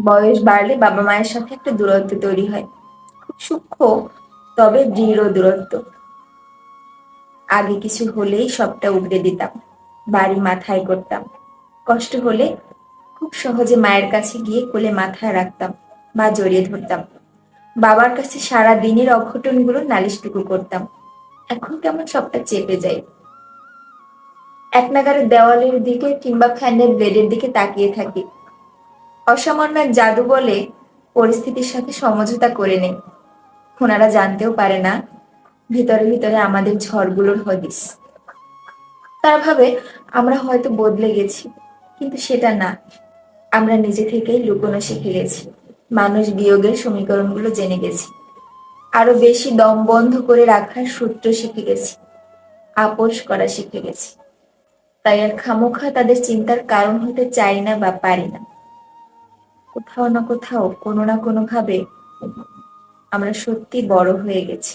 বয়স বাড়লে বাবা মায়ের সাথে একটা দূরত্ব তৈরি হয়। খুব সূক্ষ্ম, তবে দৃঢ় দূরত্ব। আগে কিছু হলেই সবটা উগড়ে দিতাম, বাড়ি মাথায় করতাম। কষ্ট হলে খুব সহজে মায়ের কাছে গিয়ে কোলে মাথায় রাখতাম বা জড়িয়ে ধরতাম। বাবার কাছে সারা দিনের অঘটনগুলো নালিশটুকু করতাম। এখন কেমন সবটা চেপে যায়? এক নাগারে দেওয়ালের দিকে কিংবা ফ্যানের ব্লেডের দিকে তাকিয়ে থাকি। অসামান্য এক জাদু বলে পরিস্থিতির সাথে সমঝোতা করে নেই। ওনারা জানতেও পারে না, ভিতরে ভিতরে আমাদের ঝড়গুলোর হদিস। তারা ভাবে, আমরা হয়তো বদলে গেছি, কিন্তু সেটা না। আমরা নিজে থেকেই লুকোনো শিখে গেছি, মানুষ বিয়োগের সমীকরণগুলো জেনে গেছি। আরও বেশি দম বন্ধ করে রাখার সূত্র শিখে গেছি, আপোষ করা শিখে গেছি। তাই আর খামোখা তাদের চিন্তার কারণ হতে চাই না বা পারি না। কোথাও না কোথাও কোনো না কোনো ভাবে আমরা সত্যি বড় হয়ে গেছি।